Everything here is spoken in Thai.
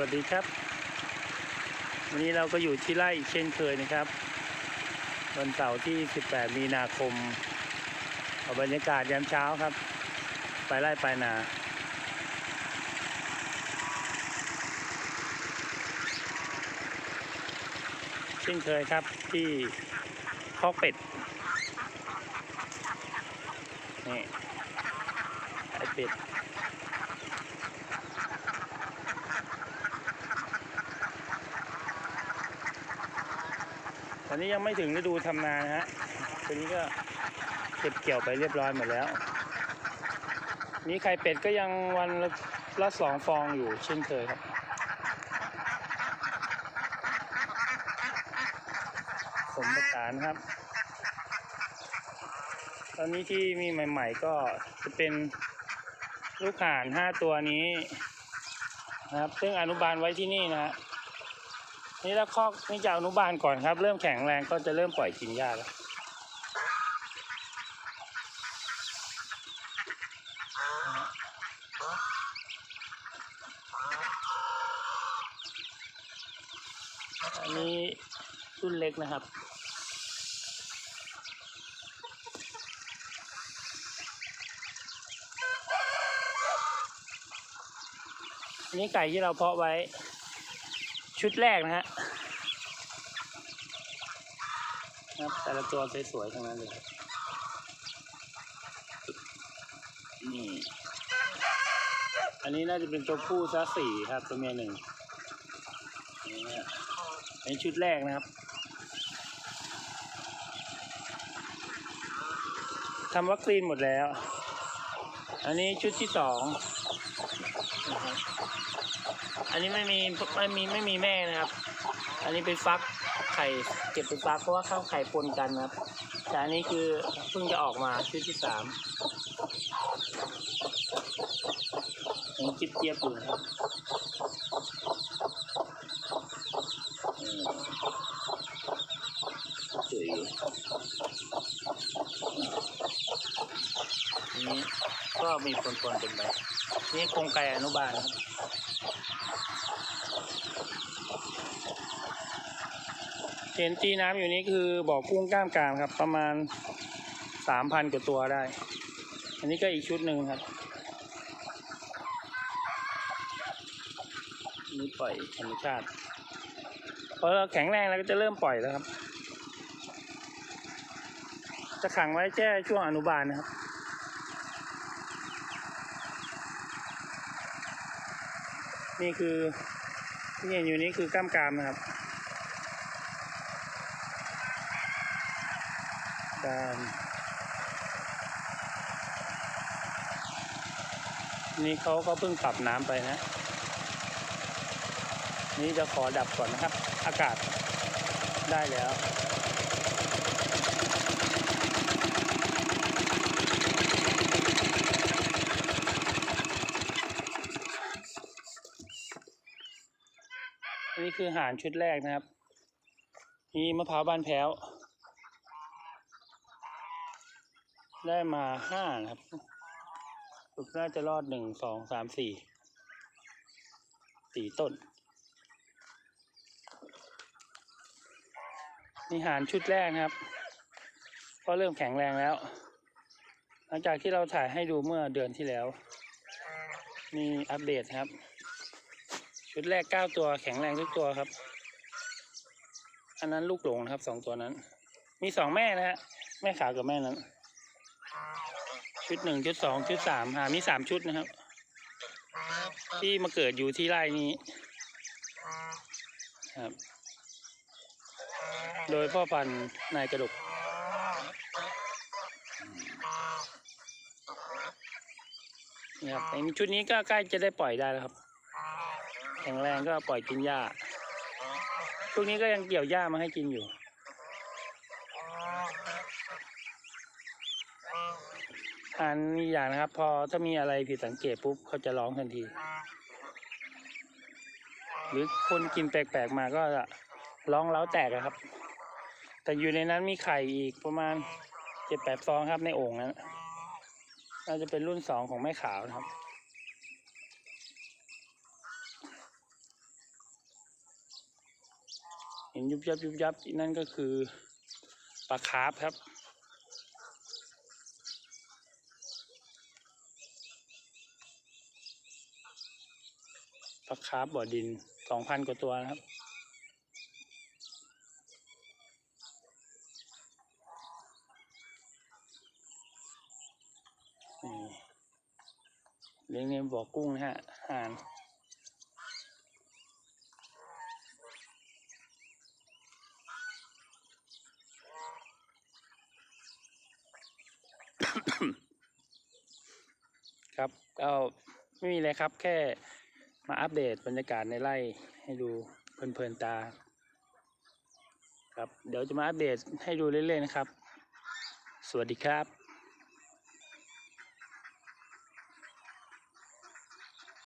วัสดีครับ วันนี้เราก็อยู่ที่ไร่อีกเช่นเคยนะครับ วันเสาร์ที่ 18 มีนาคมเอาบรรยากาศยามเช้าครับ ไปไร่ไปนาเช่นเคยครับที่คอกเป็ดนี่ไอเป็ด อนนี้ยังไม่ถึงฤดูทำนานะฮะตอนนี้ก็เก็บเกี่ยวไปเรียบร้อยหมดแล้วมีไข่เป็ดก็ยังวันละละสองฟองอยู่เช่นเคยครับสมประสานครับ ตอนนี้ที่มีใหม่ ๆ ก็จะเป็นลูกห่านห้าตัวนี้นะครับ ซึ่งอนุบาลไว้ที่นี่นะฮะ นี่แล้วคอกนี่จะอนุบาลก่อนครับ เริ่มแข็งแรงก็จะเริ่มปล่อยกินหญ้าแล้วอันนี้รุ่นเล็กนะครับอันนี้ไก่ที่เราเพาะไว้ ชุดแรกนะฮะครับแต่ละตัวสวยๆทั้งนั้นเลย นี่ อันนี้น่าจะเป็นตัวผู้ซะสี่ครับ ตัวเมียหนึ่งนี่ฮะอันนี้ชุดแรกนะครับทำวัคซีนหมดแล้ว อันนี้ชุดที่สอง อันนี้ไม่มีไม่มีไม่มีแม่นะครับ อันนี้เป็นฟักไข่เก็บเป็นฟักเพราะว่าข้าวไข่ปนกันนะครับ แต่อันนี้คือเพิ่งจะออกมาชุดที่สามยังจิบเจียบอยู่นะครับอืมสวยอยู่อันนี้ก็มีปนๆเป็นไป นี่โครงไก่อนุบาลครับเห็นตีน้ำอยู่นี้คือบ่อกุ้งกล้ามกรามครับ ประมาณสามพันกว่าตัวได้ อันนี้ก็อีกชุดหนึ่งครับนนี่ปล่อยธรรมชาติพอเราแข็งแรงแล้วก็จะเริ่มปล่อยแล้วครับ จะขังไว้แค่ช่วงอนุบาลนะครับ นี่คือที่เห็นอยู่นี้คือกล้ามกรามนะครับการนี่เขาก็เพิ่งปรับน้ำไปนะ นี่จะขอดับก่อนนะครับ อากาศได้แล้ว นี่คือหารชุดแรกนะครับ มีมะพร้าวบานแพ้ว ได้มาห้านะครับลูกน่าจะรอดหนึ่งสองสามสี่สี่ต้น นี่หารชุดแรกนะครับ ก็เริ่มแข็งแรงแล้ว หลังจากที่เราถ่ายให้ดูเมื่อเดือนที่แล้วมีอัปเดตครับ ชุดแรกเก้าตัวแข็งแรงทุกตัวครับ อันนั้นลูกหลงนะครับสองตัวนั้น มีสองแม่นะฮะแม่ขาวกับแม่นั้น ชุดหนึ่งชุดสองชุดสามหามีสามชุดนะครับ ที่มาเกิดอยู่ที่ไร่นี้ครับ โดยพ่อพันธุ์นายกระดกนี่ครับไอ้ชุดนี้ก็ใกล้จะได้ปล่อยได้แล้วครับ แข็งแรงก็ปล่อยกินหญ้าช่วงนี้ก็ยังเกี่ยวหญ้ามาให้กินอยู่อันนี้อย่างนะครับ พอถ้ามีอะไรผิดสังเกตปุ๊บเขาจะร้องทันที หรือคนกินแปลกๆมาก็จะร้องเล้าแตกครับ แต่อยู่ในนั้นมีไข่อีกประมาณเจ็ดแปดฟองครับในโอ่งนั้นน่าจะเป็นรุ่นสองของแม่ขาวนะครับ เห็นยุบยับยุบยับนั่นก็คือปลาคาร์ฟครับ ปลาคาร์ฟบ่อดินสองพันกว่าตัวนะครับนี่เลี้ยงในบ่อกุ้งนะฮะห่าน ครับก็ไม่มีอะไรครับ แค่มาอัปเดตบรรยากาศในไร่ให้ดูเพลินๆตา ครับ เดี๋ยวจะมาอัปเดตให้ดูเรื่อยๆนะครับ สวัสดีครับ